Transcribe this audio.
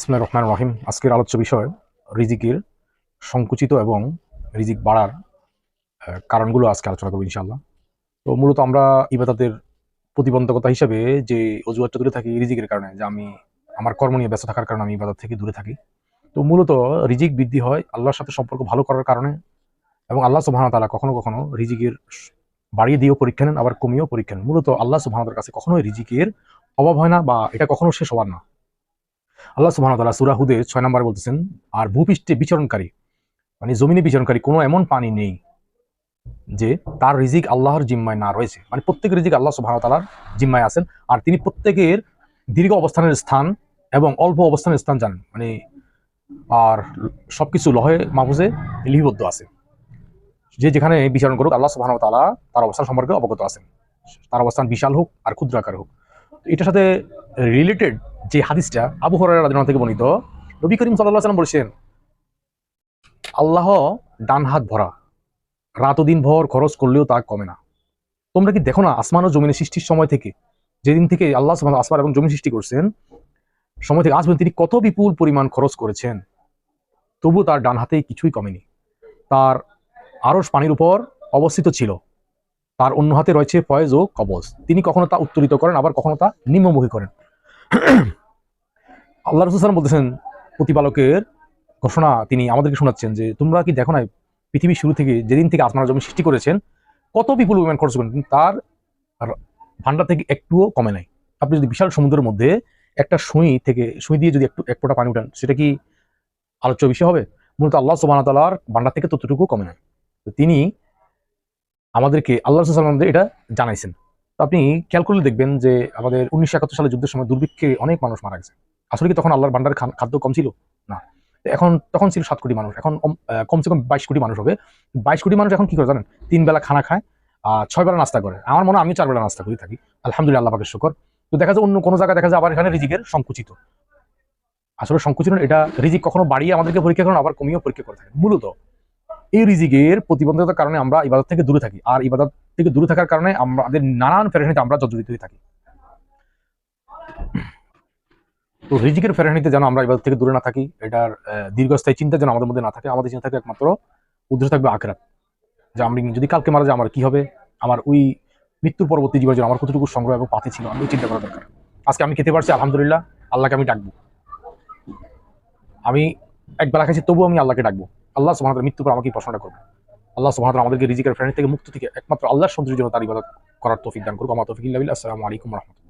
ইসমুল্লাহ রহমান রহিম। আজকের আলোচ্য বিষয় রিজিকের সংকুচিত এবং রিজিক বাড়ার কারণগুলো আজকে আলোচনা করব ইনশাল্লাহ তো মূলত আমরা ইবাদতের প্রতিবন্ধকতা হিসেবে যে অজুহাতটা দূরে থাকি রিজিকের কারণে, যে আমি আমার কর্ম নিয়ে ব্যস্ত থাকার কারণে আমি ইবাদত থেকে দূরে থাকি। তো মূলত রিজিক বৃদ্ধি হয় আল্লাহর সাথে সম্পর্ক ভালো করার কারণে এবং আল্লাহ তাআলা কখনো কখনো রিজিকের বাড়িয়ে দিয়েও পরীক্ষা নেন, আবার কমিয়েও পরীক্ষা নেন। মূলত আল্লাহ ওয়া কাছে কখনোই রিজিকের অভাব হয় না বা এটা কখনো শেষ হওয়ার না। আল্লাহ তাআলা হুদে ছয় নম্বর বলতেছেন, আর ভূপৃষ্ঠে বিচরণকারী মানে জমিনে বিচরণকারী কোনো এমন পানি নেই যে তার রিজিক আল্লাহর জিম্মায় না রয়েছে। মানে প্রত্যেক রিজিক আল্লাহ ওয়া জিম্মায় আছেন। আর তিনি প্রত্যেকের দীর্ঘ অবস্থানের স্থান এবং অল্প অবস্থানের স্থান জানেন। মানে আর সবকিছু লহে মাহফুজে লিপিবদ্ধ আছে। যে যেখানে বিচরণ করুক, আল্লাহ সুবহানাহু ওয়া তার অবস্থান সম্পর্কে অবগত আছেন। তার অবস্থান বিশাল হোক আর ক্ষুদ্র আকার হোক। এটার সাথে রিলেটেড যে হাদিসটা আবু রাদিয়াল্লাহু থেকে বর্ণিত, নবী করিম সাল্লাম বলেছেন, আল্লাহ ডান হাত ভরা রাত দিন ভর খরচ করলেও তা কমে না। তোমরা কি দেখো না আসমান ও জমিনের সৃষ্টির সময় থেকে, যেদিন থেকে আল্লাহ আসমান এবং জমিন সৃষ্টি করছেন, সময় থেকে পর্যন্ত তিনি কত বিপুল পরিমাণ খরচ করেছেন। তবু তার ডান হাতে কিছুই কমেনি। তার আরস পানির উপর অবস্থিত ছিল। তার অন্য হাতে রয়েছে ফয়েজ ও কবজ। তিনি কখনো তা উত্তোলিত করেন, আবার কখনো তা নিম্নমুখী করেন। আল্লাহ রসুলাম বলতেছেন, প্রতিপালকের ঘোষণা তিনি আমাদেরকে শোনাচ্ছেন যে, তোমরা কি দেখো না পৃথিবীর শুরু থেকে, যেদিন থেকে আসমান জমি সৃষ্টি করেছেন, কত বিপুল পরিমাণ খরচ করেন তার ভান্ডার থেকে একটুও কমে নাই। আপনি যদি বিশাল সমুদ্রের মধ্যে একটা সুই থেকে, সুই দিয়ে যদি একটু এক ফোঁটা পানি উঠান, সেটা কি আলোচ্য বিষয় হবে? মূলত আল্লাহ তাআলার ভান্ডার থেকে ততটুকু কমে নাই। তো তিনি আমাদেরকে আল্লাহ রসুলাম এটা জানাইছেন। তো আপনি খেয়াল করলে দেখবেন যে আমাদের উনিশশো একাত্তর সালে যুদ্ধের সময় দুর্ভিক্ষে অনেক মানুষ মারা গেছে। আসলে কি তখন আল্লাহর ভান্ডার খাদ্য কম ছিল? না। এখন তখন ছিল সাত কোটি মানুষ। এখন কমসে কম বাইশ কোটি মানুষ হবে। বাইশ কোটি মানুষ এখন কি করে জানেন? তিন বেলা খানা খায়, আর ছয় বেলা নাস্তা করে। আমার মনে হয় আমি চার বেলা নাস্তা করি থাকি। আলহামদুলিল্লাহ, আল্লাহ পাকের শুকর। তো দেখা যায় অন্য কোনো জায়গায় দেখা যায় আবার এখানে রিজিকের সংকুচিত। আসলে সংকুচিত এটা রিজিক কখনো বাড়িয়ে আমাদেরকে পরীক্ষা করেন, আবার কমিয়েও পরীক্ষা করে থাকে মূলত এই রিজিকের প্রতিবন্ধকতার কারণে আমরা ইবাদত থেকে দূরে থাকি। আর ইবাদত থেকে দূরে থাকার কারণে আমাদের নানান ফেরেশানিতে আমরা জর্জরিত হয়ে থাকি। তো রিজিকের ফেরানিতে যেন আমরা ইবাদত থেকে দূরে না থাকি, এটার দীর্ঘস্থায়ী চিন্তা যেন আমাদের মধ্যে না থাকে, আমাদের চিন্তা থাকে একমাত্র উদ্দেশ্য থাকবে আখরাত। যে আমি যদি কালকে মারা যায় আমার কি হবে? আমার ওই মৃত্যুর পরবর্তী জন্য আমার কতটুকু সংগ্রহ এবং পাতি ছিল? আমি চিন্তা করা দরকার। আজকে আমি খেতে পারছি, আলহামদুলিল্লাহ, আল্লাহকে আমি ডাকবো। আমি একবেলা খাইছি, তবুও আমি আল্লাহকে ডাকবো। আল্লাহ সুবহানাহু মৃত্যু করে আমাকে প্রশ্নটা করবে। আল্লাহ সুবহানাহু আমাদেরকে রিজিকের ফ্রেন্ড থেকে মুক্ত থেকে একমাত্র আল্লাহ সন্তুষ্টির জন্য তার ইবাদত করার তৌফিক দান করুক। আমার তৌফিক। আসসালামু আলাইকুম রাহমাতুল্লাহ।